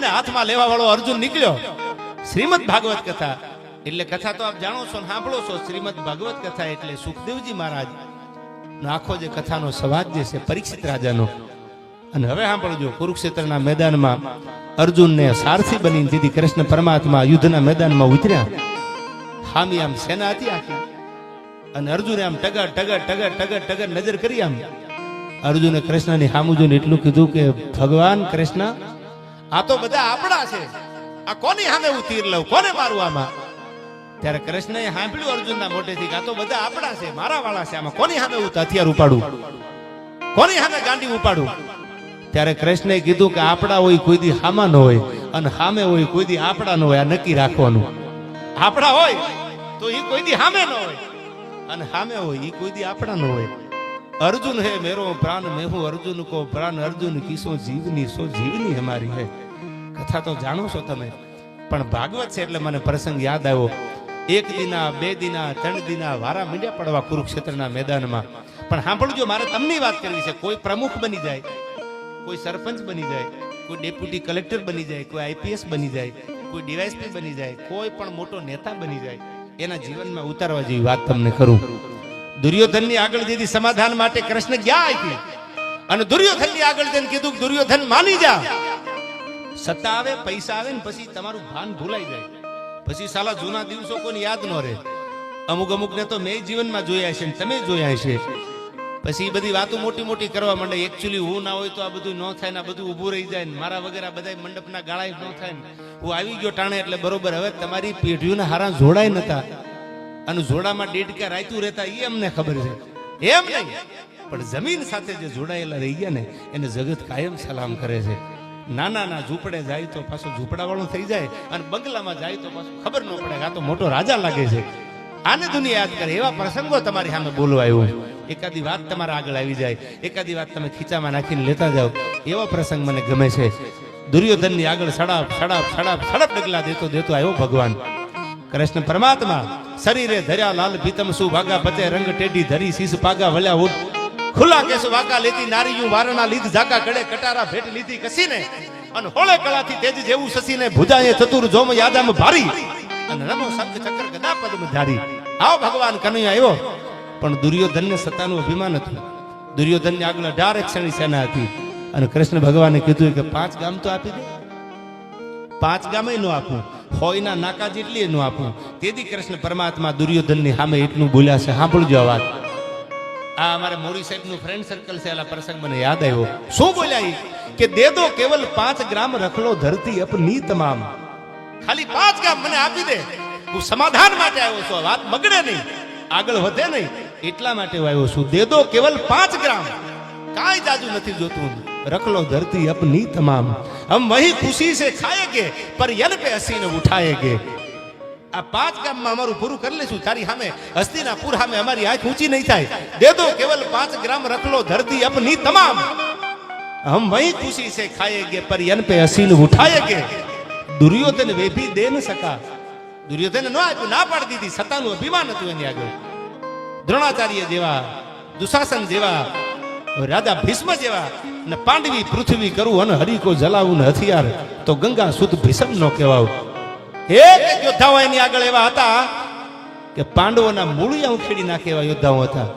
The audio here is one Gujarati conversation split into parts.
મહાદેવને હાથમાં લેવા વાળો અર્જુન નીકળ્યો. શ્રીમદ ભાગવત કથા. એટલે કથા તો આપ જાણો છો સાંભળો છો. શ્રીમદ ભાગવત કથા એટલે સુખદેવજી મહારાજ આખો જે કથાનો સવાદ જે છે, પરીક્ષિત રાજાનો. અને હવે સાંભળજો, કુરુક્ષેત્રના મેદાનમાં અર્જુનને સારથી બની દીધી કૃષ્ણ પરમાત્મા યુદ્ધના મેદાનમાં ઉતર્યા. હામી આમ સેના હતી આખી. અને અર્જુને આમ ટગર ટગર ટગર ટગર ટગર નજર કરી આમ. અર્જુને કૃષ્ણની સામું જોઈને એટલું કીધું કે, ભગવાન કૃષ્ણ આ તો બધા આપણા છે. આ કોની સામે હું તીર લઉં? કોને મારું આમાં? ત્યારે કૃષ્ણએ સાંભળ્યું અર્જુનના મોઢેથી આ તો બધા આપણા છે, મારા વાળા છે. આમાં કોની સામે હું હથિયાર ઉપાડું? કોની સામે ગાંડી ઉપાડું? ત્યારે કૃષ્ણએ કીધું કે આપણા હોય કોઈ દી હામા ન હોય અને સામે હોય કોઈ દી આપણા ન હોય, આ નક્કી રાખવાનું. આપણા હોય તો એ કોઈ દી સામે ન હોય અને સામે હોય એ કોઈ દી આપણા ન હોય. અર્જુન હે મેરો પ્રાણ, મેં હું અર્જુન કો પ્રાણ, અર્જુન કિસો જીવની, સો જીવની અમારી હે. કથા તો જાણો છો તમે, પણ ભાગવત છે એટલે મને પ્રસંગ યાદ આવ્યો. એક દિના, બે દિના, ત્રણ દિના વારા મીંડ્યા પડવા કુરુક્ષેત્રના મેદાનમાં. પણ સાંભળજો, મારે તમને વાત કરવી છે. કોઈ પ્રમુખ બની જાય, કોઈ સરપંચ બની જાય, કોઈ ડેપ્યુટી કલેક્ટર બની જાય, કોઈ આઈપીએસ બની જાય, કોઈ ડીવાયસપી બની જાય, કોઈ પણ મોટો નેતા બની જાય, એના જીવનમાં ઉતારવા જેવી વાત તમને કરું. દુર્યોધનની આગળ જેથી સમાધાન માટે કૃષ્ણ ગયા આપી અને દુર્યોધનની આગળ જઈને કીધું દુર્યોધન માની જા. સત્તા આવે, પૈસા આવે ને પછી તમારું ભાન ભૂલાઈ જાય. પછી સાલા જૂના દિવસો કોઈને યાદ ન રહે. અમુક અમુક ને તો મેં જીવનમાં જોયા છે તમે જોયા છે. પછી એ બધી વાતો મોટી મોટી કરવા માંડે. એકચ્યુઅલી હું ના હોય તો આ બધું ન થાય ને આ બધું ઊભું રહી જાય ને મારા વગર આ બધા મંડપના ગાળા ન થાય ને. હું આવી ગયો ટાણે એટલે બરોબર. હવે તમારી પેઢીઓના હારા જોડાય નતા. અને જોડામાં ડેડકા રાયતું રહેતા એ અમને ખબર છે. એમ નહીં, પણ જમીન સાથે જે જોડાયેલા રહી ગયા ને, એને જગત કાયમ સલામ કરે છે. નાના ના ઝૂંપડે જાય તો પાછો ઝૂંપડાવાળું થઈ જાય અને બંગલામાં જાય તો પાછું ખબર ન પડે આ તો મોટો રાજા લાગે છે. આને દુનિયા યાદ કરે, એવા પ્રસંગો તમારી સામે બોલવા આવ્યું એકાદી વાત તમારા આગળ આવી જાય, એકાદી વાત તમે ખીચામાં નાખીને લેતા જાઓ. એવા પ્રસંગ મને ગમે છે. દુર્યોધનની આગળ સડાપ સડાપ સડાપ, સડપ ડગલા દેતો દેતો આવ્યો ભગવાન. કૃષ્ણ પરમાત્મા શરીરે ધર્યા લાલ પીતમ સુ ભાગા પતે રંગ ટેડી ધરી શીશ પાગા વળ્યા ઉઠ. ખુલ્લા કેસ વાકા લેતી નારીયું વારણા લીધ, ઝાકા કડે કટારા ભેટ લીધી કસીને. અને હોળે કળાથી તેજ જેવું સસીને ભુજાએ ચતુર જોમ યાદામ ભારી. અને રમો શંખ ચક્ર ગદા પદમ ધારી. આવો ભગવાન કનૈયા આવ્યો પણ દુર્યોધનને સત્તાનું અભિમાન હતું. દુર્યોધનની આગળ અઢાર ક્ષણી સેના હતી. અને કૃષ્ણ ભગવાને કીધું કે પાંચ ગામ તો આપી દે. પાંચ ગામે નો આપું. હોયના નાકા જેટલી એનું આપું. તેથી કૃષ્ણ પરમાત્મા દુર્યોધનની સામે એટલું બોલ્યા છે. સાંભળજો આ વાત. આ અમારે મોરી સાહેબનું ફ્રેન્ડ સર્કલ છે એલા પ્રસંગ મને યાદ આવ્યો. શું બોલ્યા એ કે દે દો કેવલ પાંચ ગ્રામ રખલો ધરતી અપની તમામ. ખાલી પાંચ ગ્રામ મને આપી દે. હું સમાધાન માટે આવ્યો છું. વાત બગડે નહીં. આગળ વધે નહીં. એટલા માટે આવ્યો છું. દે દો કેવલ પાંચ ગ્રામ. કાંઈ જાજુ નથી જોતું. रख लो धरती अपनी तमाम। हम वही खुशी से खाएंगे पर यल पे हसीन उठाएंगे। આ પાંચ ગામમાં અમારું પૂરું કરી લઈશું તારી સામે હસ્તીના પૂર સામે અમારી આંખ ઊંચી નહીં થાય દે દો કેવલ પાંચ ગ્રામ રખલો ધરતી અપની તમામ હમ વહી ખુશી સે ખાએંગે પર યન પે હસીન ઉઠાએંગે દુર્યોધન વેભી દે ન સકા દુર્યોધન ન આપ્યું ના પાડી દીધી સતાનું અભિમાન હતું એની આગળ દ્રોણાચાર્ય જેવા દુશાસન જેવા રાજા ભીષ્મ જેવા ને પાંડવી પૃથ્વી કરું અને હરિકો જલાવું ને હથિયાર, તો ગંગા સુદ ભીષમ નો કહેવાવ. એક યોદ્ધાઓ એની આગળ એવા હતા કે પાંડવોના મૂળિયા ઉખેડી નાખે એવા યોદ્ધાઓ હતા.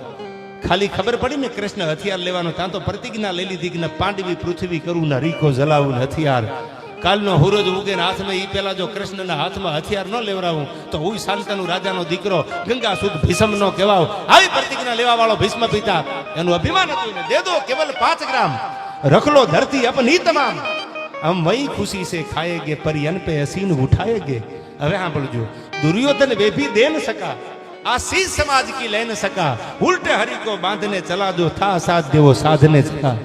ખાલી ખબર પડી ને કૃષ્ણ હથિયાર લેવાનો ત્યાં તો પ્રતિજ્ઞા લઈ લીધી કે પાંડવી પૃથ્વી કરું ને હરિકો જલાવું ને હથિયાર. કાલનો હુરજ ઉગે હાથમાં એ પેલા જો કૃષ્ણના હાથમાં હથિયાર ન લેવરાવું તો હું શાંતનુ રાજાનો દીકરો ગંગા સુદ ભીસમ નો કહેવાવ આવી પ્રતિજ્ઞા લેવા વાળો ભીષ્મ પિતા, એનું અભિમાન હતું દે દો કેવલ પાંચ ગ્રામ. રખલો ધરતી અપની તમામ. આમ વહી ખુશી સે ખાયે ગે, પરિયન પે હસીન ઉઠાયે ગે. હવે સાંભળજો. દુર્યોધન વેભી દેન સકા. આ સીસ સમાજ કી લેન સકા. ઉલટે હરી કો બાંધને ચલા દો, થા સાથ દેવો, સાધને સકા.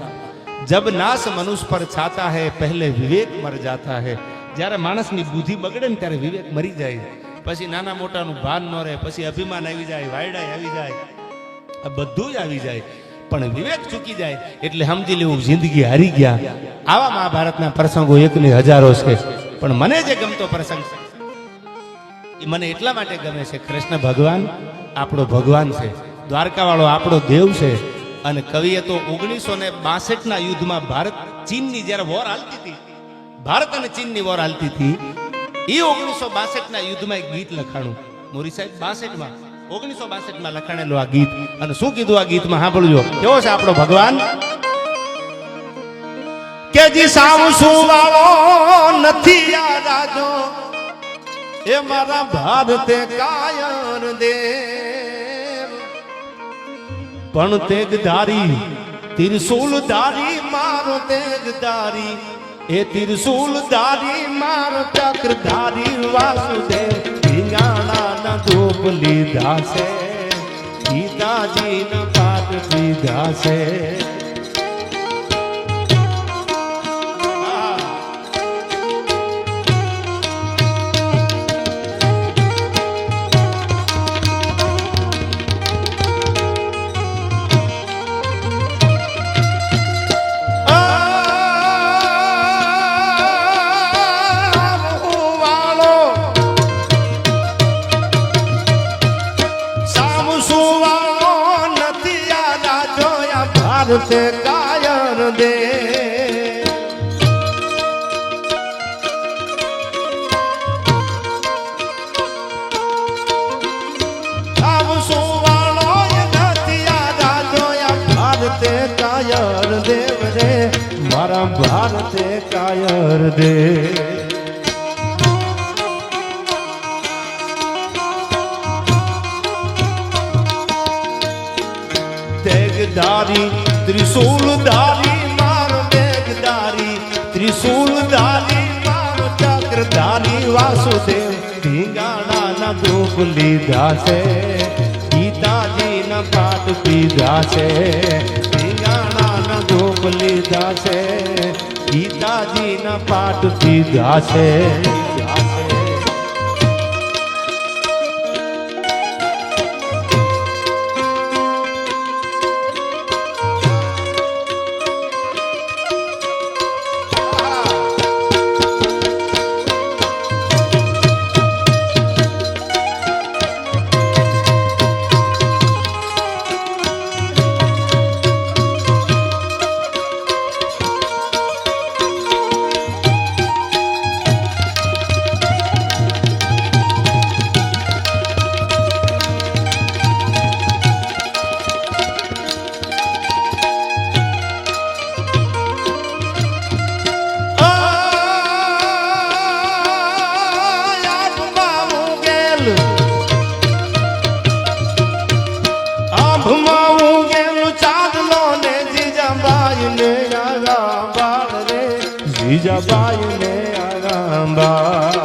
જબ નાશ મનુષ્ય પર છાતા હૈ પહેલે વિવેક મર જાતા હે જ્યારે માણસની બુદ્ધિ બગડે ને ત્યારે વિવેક મરી જાય પછી નાના મોટાનું ભાન ન રહે પછી અભિમાન આવી જાય વાયડાઈ આવી જાય આ બધું જ આવી જાય પણ વિવેક ચૂકી જાય એટલે સમજી લેવું જિંદગી હારી ગયા આવા મહાભારતના પ્રસંગો એકની હજારો છે, પણ મને જે ગમતો પ્રસંગ છે, એ મને એટલા માટે ગમે છે, કૃષ્ણ ભગવાન આપણો ભગવાન છે, દ્વારકાવાળો આપણો દેવ છે અને કવિએ તો ઓગણીસો ને બાસઠના યુદ્ધમાં ભારત ચીનની જ્યારે વોર હાલતી હતી, ભારત અને ચીનની વોર હાલતી હતી, એ ઓગણીસો બાસઠના યુદ્ધમાં એક ગીત લખાણું. મોરી સાહેબ, બાસઠમાં, ઓગણીસો બાસઠમાં લખાણેલું આ ગીત. અને શું કીધું આ ગીતમાં? સાંભળજો કેવો છે આપણો ભગવાન? કે જી સાવ શું વાળો નથી આ રાજો, એ મારા ભારતે કાયર દે. પણ તેગધારી તિરસુલ ધારી મારો તેગધારી એ તિરસુલ ધારી મારો ચક્રધારી વાસુદેવ ધીંગાણા ના ધૂપ લીધા છે ગીતાજી ના પાઠ લીધા છે. ભારતે કાયર દે કાયર દેવ રે મારા ભારતે કાયર દે તેગધારી ત્રિશૂલધારી મારો ત્રિશુલ ત્રિશૂલધારી મારો ચક્રધારી વાસુદેવ ધીંગાણાના ધૂપ લીધા છે, ગીતાજીના પાઠ પીધા છે ધીંગાણાના ધૂપ લીધા છે, ગીતાજીના પાઠ પીધા છે. પીધા છે જીજાબાઈ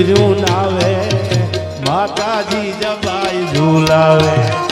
નીંદરું નાવે માતાજી જબાઈ ઝુલાવે.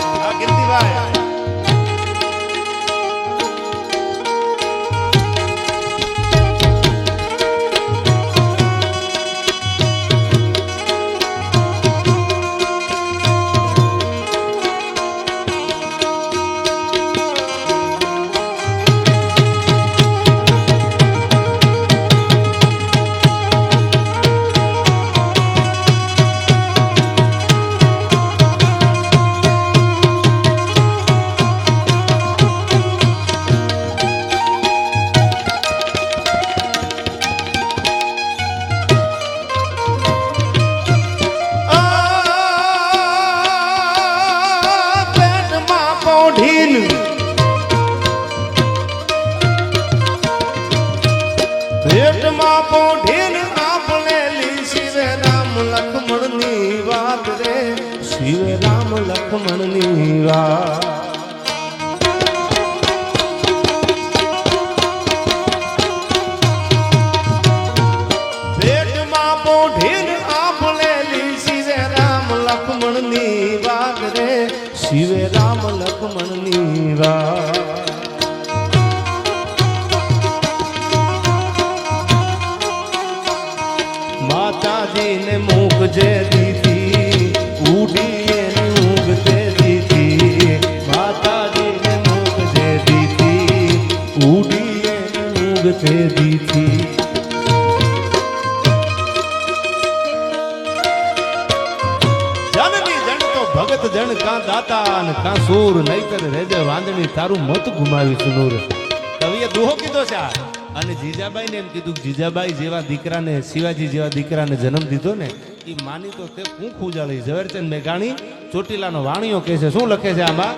માતાજીને મુખ જે દીધી ઉડી એની ઊંઘ તે દીધી. માતાજીને મુખ જે દીધી ઉડી એની ઊંઘ તે દીધી ભગત જણ, કાં દાતા અને કાં સૂર, નહીતર રેજે વાંદણી, તારું મત ગુમાવી સુનૂર કવિએ દુહો કીધો છે જીજાબાઈને એમ કીધું કે જીજાબાઈ જેવા દીકરાને, શિવાજી જેવા દીકરાને જન્મ દીધો ને એ માની તો તે હું ઉજાળી. ઝવેરચંદ મેઘાણી ચોટીલાનો વાણીઓ કહે છે. શું લખે છે આમાં?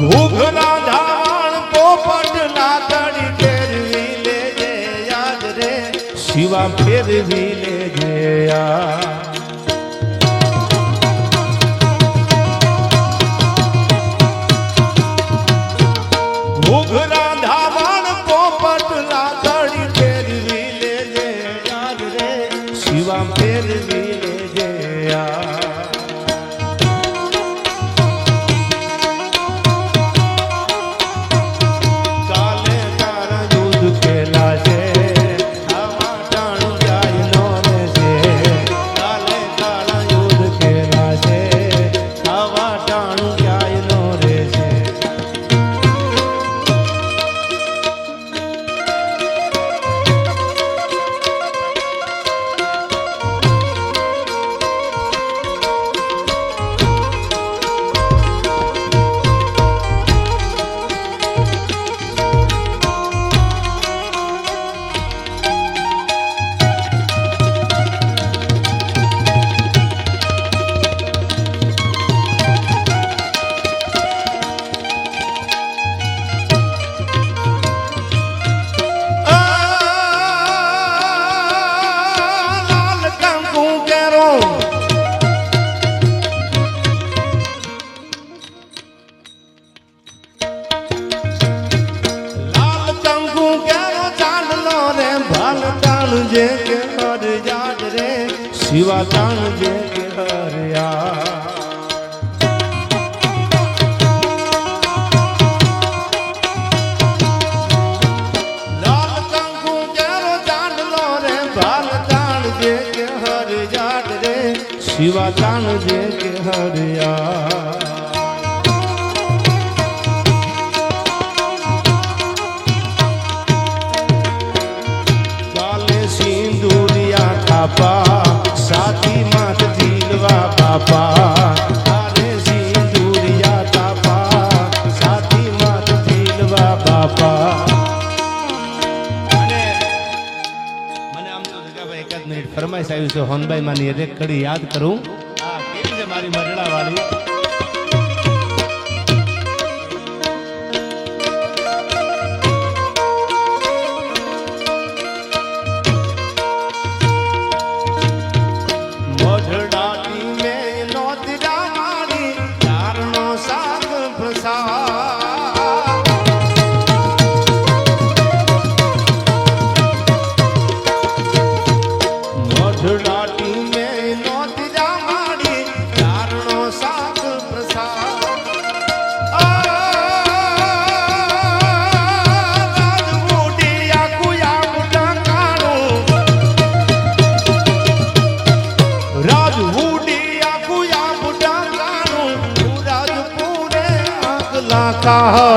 ઘૂઘરા ધાણ પોપટ શિવા ફેરવી લેજે યાદ તાણ જે કે હર યાદ. રે શિવા તાણ જે કે હર જાડ શિવા તાણ જે કે હરિયા મિનિટ ફરમાઈશ આવ્યું છે હોનભાઈ માની એક કડી યાદ કરું. આ કેમ છે મારી મરડા વાળી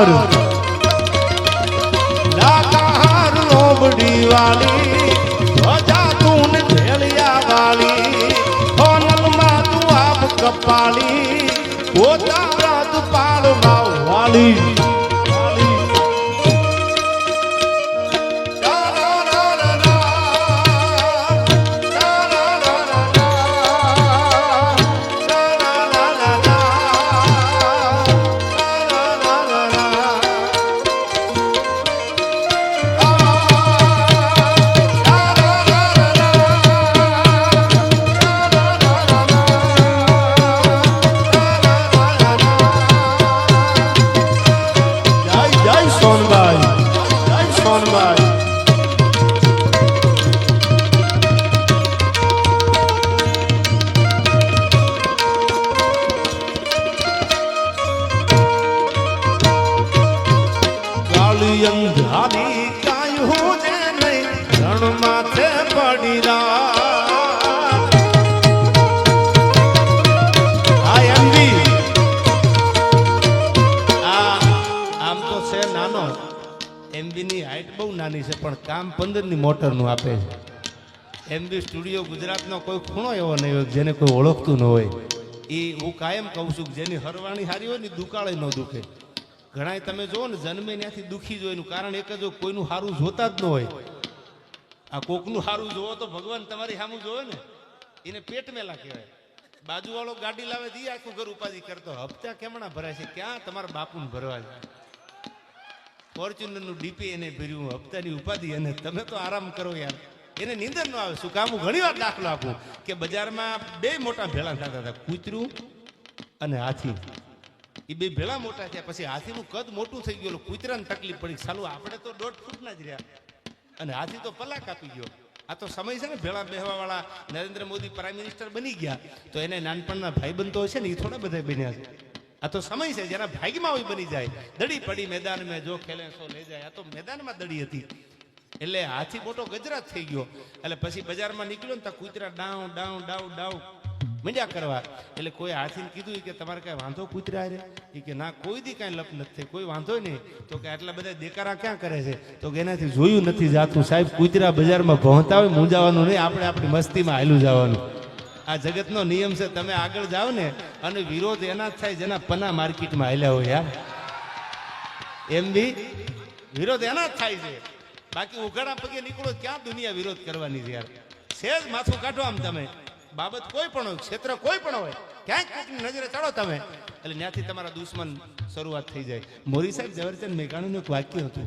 કાહર લાકાહાર લોબડી વાલી ધ્વજા તું ભેળિયા વાલી, હોનલમાં તું આપ કપાલી પોતા રાત વાલી વાલી. પંદરની આપે છે. એમ બી સ્ટુડિયો ગુજરાતનો કોઈ ખૂણો એવો નહીં હોય જેને કોઈ ઓળખતું ન હોય. એ હું કાયમ કહું છું કે જેની હરવાણી હારી હોય ને દુકાળે ન દુખે. ઘણાય તમે જુઓ ને જન્મે ત્યાંથી દુઃખી જ હોય એનું કારણ એક જ કોઈનું સારું જોતા જ ન હોય. આ કોકનું સારું જોવો તો ભગવાન તમારી સામું જોવે ને એને પેટ મેલા કહેવાય. બાજુવાળો ગાડી લાવે દી આખું ઘર ઉપાધિ કરતો. હપ્તા કેમણા ભરાય છે? ક્યાં તમારા બાપુને ભરવા છે ફોર્ચ્યુનરનું ડીપી એને ભર્યું, હપ્તાની ઉપાધિ અને તમે તો આરામ કરો યાર. એને નીંદર ન આવે શું કામ? હું ઘણી વાર દાખલો આપું કે બજારમાં બે મોટા ભેળા થતા હતા, કૂતરું અને હાથી. એ બે ભેળા મોટા થયા પછી હાથીનું કદ મોટું થઈ ગયું કૂતરાને તકલીફ પડી. સાલું, આપણે તો દોઢ ફૂટના જ રહ્યા. અને હાથી તો પલાક આપી ગયો. આ તો સમય છે ને, ભેળા બેહવાવાળા. નરેન્દ્ર મોદી પ્રાઇમ મિનિસ્ટર બની ગયા. તો એને નાનપણના ભાઈબંધો છે ને એ થોડા બધા બન્યા છે. આ તો સમય છે, જેના ભાગમાં હોય બની જાય. દડી પડી મેદાન મેં જો ખેલે સો લઈ જાય. આ તો મેદાનમાં દડી હતી. એટલે હાથી મોટો ગજરાત થઈ ગયો. એટલે પછી બજારમાં નીકળ્યો ને ત્યાં કૂતરા ડાઉ ડાઉ ડાઉ ડાઉ. મજા કરવા. એટલે કોઈ હાથીને કીધું કે તમારે કઈ વાંધો કૂતરા રે? કે ના, કોઈ દી કાંઈ લપ નથી કોઈ વાંધો નહીં. તો કે આટલા બધા દેકારા ક્યાં કરે છે? તો કે એનાથી જોયું નથી જાતું. સાહેબ, કૂતરા બજારમાં પહોંચતા હોય મૂંઝાવાનું નહીં. આપણે આપણી મસ્તીમાં હાલું જવાનું. આ જગતનો નિયમ છે, તમે આગળ જાઓ ને, અને વિરોધ એના જ થાય જેના પના માર્કેટમાં હાલ્યા હોય યાર એમ બી વિરોધ એના જ થાય છે. બાકી ઉઘાડા પગે નીકળો, ક્યાં દુનિયા વિરોધ કરવાની છે યાર? સેજ માથું કાઢો આમ તમે. બાબત કોઈ પણ હોય, ક્ષેત્ર કોઈ પણ હોય ક્યાંક કોઈકની નજરે ચડો તમે. એટલે ત્યાંથી તમારા દુશ્મન શરૂઆત થઈ જાય. મોરી સાહેબ, ઝવેરચંદ મેઘાણીનું એક વાક્ય હતું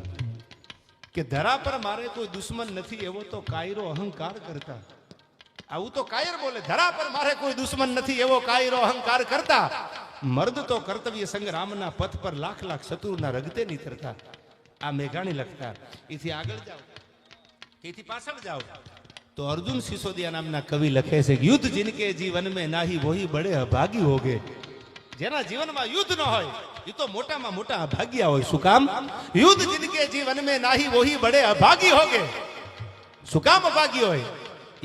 કે, ધરા પર મારે કોઈ દુશ્મન નથી, એવો તો કાયરો અહંકાર કરતા. આવું તો કાયર બોલે, ધરા પર મારે કોઈ દુશ્મન નથી, એવો કાયરો અહંકાર કરતા. મર્દ તો કર્તવ્ય સંગ્રામના પથ પર લાખ લાખ શત્રુના રગતે નીતરતા. આ મેઘાણી લખતા, એથી આગળ જાઓ. એથી પાછળ જાઓ. તો અર્જુન સિસોદિયા નામના કવિ લખે છે, યુદ્ધ જિનકે જીવન મેં નાહી વોહી બડે અભાગી હોગે. જેના જીવનમાં યુદ્ધ ન હોય, એ તો મોટામાં મોટા અભાગ્યા હોય. શું કામ? યુદ્ધ જિનકે જીવન મેં નાહી વોહી બડે અભાગી હોગે. શું કામ અભાગી હોય?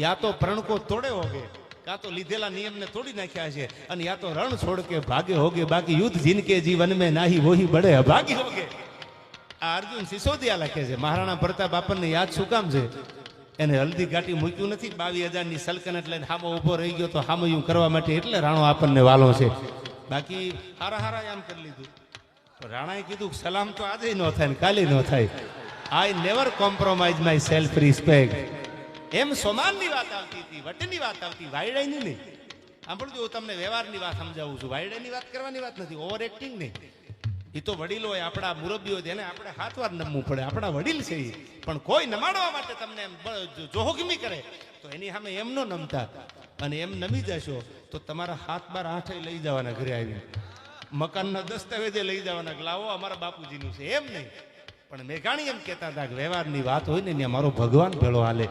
યા તો પ્રણકો તોડે હોગે, કાં તો લીધેલા નિયમને તોડી નાખ્યા છે, અને યા તો રણ છોડ કે ભાગે હોગે, બાકી યુદ્ધ જિનકે જીવન મેં નાહી વહી બડે ભાગી હોગે. આ અર્જુન સિસોદિયા લખે છે, મહારાણા પ્રતાપ આપણને યાદ શું કામ છે? એને હલ્દી ઘાટી મૂક્યું નથી બાવીસ હજારની સલકન લઈને હામો ઊભો રહી ગયો તો હામયું કરવા માટે એટલે રાણો આપણને વાલો છે. બાકી હારા હારા આમ કરી લીધું. રાણાએ કીધું, સલામ તો આજે ન થાય ને કાલે ન થાય. I never compromise my self respect એમ સોમાનની વાત આવતી હતી, વટની વાત આવતી વાયડાની નહીં. સાંભળજો, હું તમને વ્યવહારની વાત સમજાવું છું. વાયડાની વાત કરવાની વાત નથી ઓવર એક્ટિંગ નહીં. એ તો વડીલો હોય આપણા મુરબ્બી હોય તેને આપણે હાથ વાર નમવું પડે, આપણા વડીલ છે. પણ કોઈ નમાડવા માટે તમને એમ જોહગમી કરે, તો એની સામે એમ નો નમતા. અને એમ નમી જશો, તો તમારા હાથ બાર આઠે લઈ જવાના ઘરે આવીને. મકાનના દસ્તાવેજે લઈ જવાના લાવો, અમારા બાપુજીનું છે, એમ નહીં. પણ મેઘાણી એમ કહેતા હતા કે વ્યવહારની વાત હોય ને, ત્યાં મારો ભગવાન ભેળો હાલે.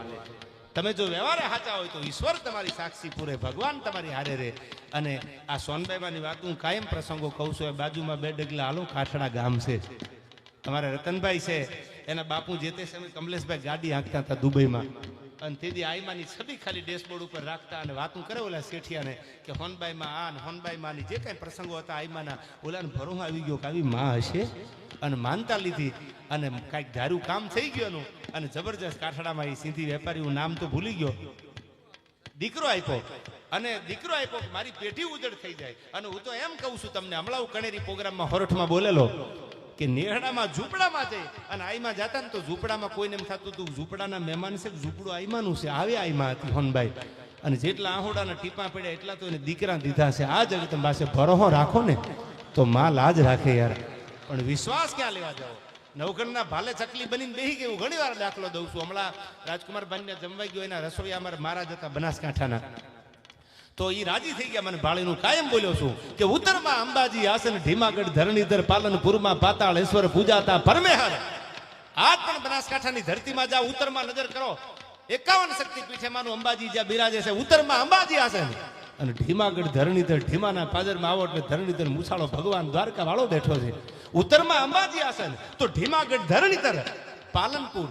તમે જો વ્યવહારે સાચા હોય તો ઈશ્વર તમારી સાક્ષી પૂરે, ભગવાન તમારી હારે રહે. અને આ સોનબાઈમાની વાત હું કાયમ પ્રસંગો કહું છું, એ બાજુમાં બે ડગલા હાલો કાઠડા ગામ છે. તમારા રતનભાઈ છે, એના બાપુ જે તે સમયે કમલેશભાઈ ગાડી હાંકતા હતા દુબઈમાં. અને તેથી આઈમાની છબી ખાલી ડેશબોર્ડ ઉપર રાખતા અને વાતું કરે ઓલા શેઠિયાને કે હોનબાઈમાં આ ને હોનબાઈમાંની જે કાંઈ પ્રસંગો હતા આઈમાના ઓલાને ભરોમાં આવી ગયો કે આવી માં હશે? અને માનતા લીધી અને કાંઈક ધાર્યું કામ થઈ ગયું એનું અને જબરજસ્ત કાઠડામાં એ સિંધી વેપારીનું નામ તો ભૂલી ગયો. દીકરો આપ્યો અને દીકરો આપ્યો મારી પેઢી ઉજળ થઈ જાય. અને હું તો એમ કહું છું તમને, હમણાં કણેરી પ્રોગ્રામમાં હોરઠમાં બોલેલો. કે નેહડામાં ઝૂંપડામાં જઈ અને આઈમાં જતા ને તો ઝૂંપડામાં કોઈને એમ થતું હતું ઝૂંપડાના મહેમાન છે, ઝૂંપડું આઈમાનું છે, આવે આઈમાં હતી હોનભાઈ. અને જેટલા આહોડાના ટીપા પડ્યા, એટલા તો એને દીકરા દીધા છે. આ જગત પાસે ભરોહો રાખો ને, તો માં લાજ રાખે યાર. પણ વિશ્વાસ ક્યાં લેવા જાઓ? નવગણના ભાલે ચકલી બનીને બેહી ગયું ઘણી વાર દાખલો દઉં છું. હમણાં રાજકુમાર ભાઈને જમવાઈ ગયો, એના રસોઈયા અમારા મહારાજ હતા બનાસકાંઠાના. તો એ રાજી થઈ ગયા. મને ભાળીનું કાયમ બોલ્યો છું કે ઉત્તરમાં અંબાજી આસન, ઢીમાગઢ, ધરણીધર, પાલનપુરમાં પાતાળેશ્વર પૂજાતા પરમેહર. આજ પણ બનાસકાંઠાની ધરતીમાં જાઓ, ઉત્તરમાં નજર કરો. એકાવન શક્તિ પીઠેમાંનું અંબાજી જ્યાં બિરાજે છે, ઉત્તરમાં અંબાજી આસન. અને ઢીમાગઢ, ધરણીધર, ઢીમાના પાદરમાં આવો એટલે ધરણીધર મુસાળો ભગવાન દ્વારકા વાળો બેઠો છે. ઉત્તરમાં અંબાજી આસન, તો ઢીમાગઢ, ધરણીધર, પાલનપુર,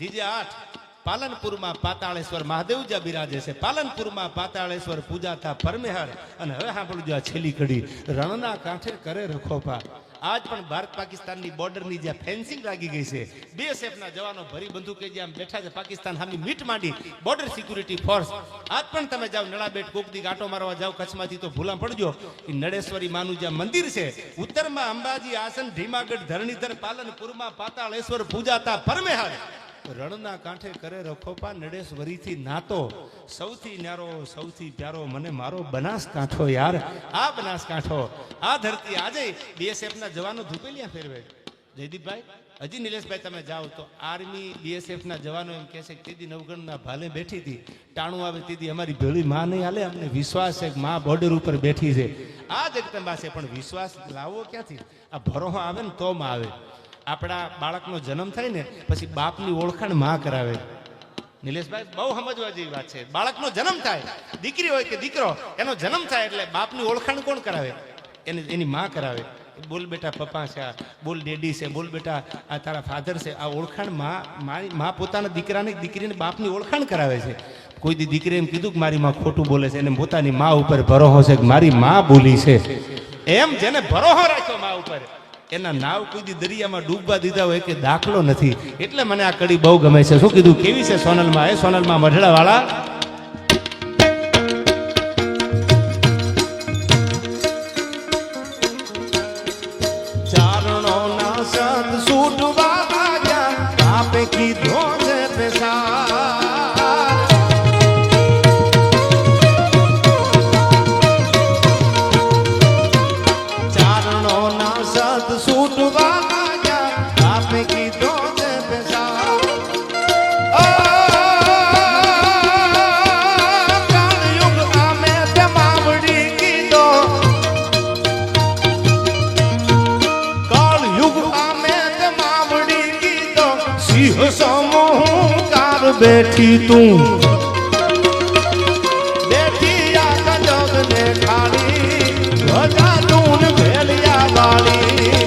જીજે આઠ. પાલનપુરમાં પાતાળેશ્વર મહાદેવ જ્યાં બિરાજે છે. પાલનપુરમાં પાતાળેશ્વર પૂજાતા પરમેહર. અને હવે સાંભળજો આ છેલ્લી કડી, રણના કાંઠે કરે રખોપા. આજ પણ ભારત પાકિસ્તાનની બોર્ડરની જ્યાં ફેન્સિંગ લાગી ગઈ છે. બે સેફના જવાનો ભરી બંદૂકે જ્યાં બેઠા છે. પાકિસ્તાન સામે મીટ માંડી. બોર્ડર સિક્યુરિટી ફોર્સ આજ પણ તમે જાઓ નળાબેટ કોકદી ગાંટો મારવા જાઓ, કચ્છમાંથી તો ભૂલા પડજો. એ નળેશ્વરી માનું જ્યાં મંદિર છે. ઉત્તરમાં અંબાજી આસન, ધીમાગઢ, ધરણીધર, પાલનપુરમાં પાતાળેશ્વર પૂજાતા પરમેહર. રણના કાંઠે કરે રખોપા નડેશ્વરીથી નાતો. સૌથી ન્યારો, સૌથી પ્યારો મને મારો બનાસકાંઠો યાર. આ બનાસકાંઠો, આ ધરતી આજે બીએસએફ ના જવાનો ધૂપેલિયા ફેરવે. જયદીપભાઈ, હજી નિલેશભાઈ તમે જાઓ તો આર્મી બીએસએફ ના જવાનો એમ કહે છે કે તેદી નવગણના ભાલે બેઠી હતી. ટાણું આવે તીદી અમારી ભેળી માં નહીં હાલે, અમને વિશ્વાસ છે કે માં બોર્ડર ઉપર બેઠી છે. આ જગદંબા છે પણ વિશ્વાસ લાવવો ક્યાંથી? આ ભરોહો આવે ને તો માં આવે. આપણા બાળકનો જન્મ થાય ને પછી બાપની ઓળખાણમાં કરાવે. નિલેશભાઈ બહુ સમજવા જેવી વાત છે. બાળકનો જન્મ થાય દીકરી હોય કે દીકરો એનો જન્મ થાય એટલે બાપની ઓળખાણ કોણ કરાવે? એને એની માં કરાવે. બોલ બેટા પપ્પા છે આ, બોલ ડેડી છે બોલ બેટા આ તારા ફાધર છે આ ઓળખાણમાં માં પોતાના દીકરાને દીકરીને બાપની ઓળખાણ કરાવે છે. કોઈ દી દીકરી એમ કીધું કે મારી માં ખોટું બોલે છે એને પોતાની માં ઉપર ભરોહો છે કે મારી માં બોલી છે. એમ જેને ભરોહો રાખ્યો માં ઉપર. એના નાવ કોઈ દરિયામાં ડૂબવા દીધા હોય કે દાખલો નથી. એટલે મને આ કડી બહુ ગમે છે. શું કીધું? કેવી છે સોનલમાં? એ સોનલમાં મઢડા સિંહ સમો હું કાર બેઠી તું. બેઠી આ ગજબ ને ખાલી ધજા તું ભેલિયા વાળી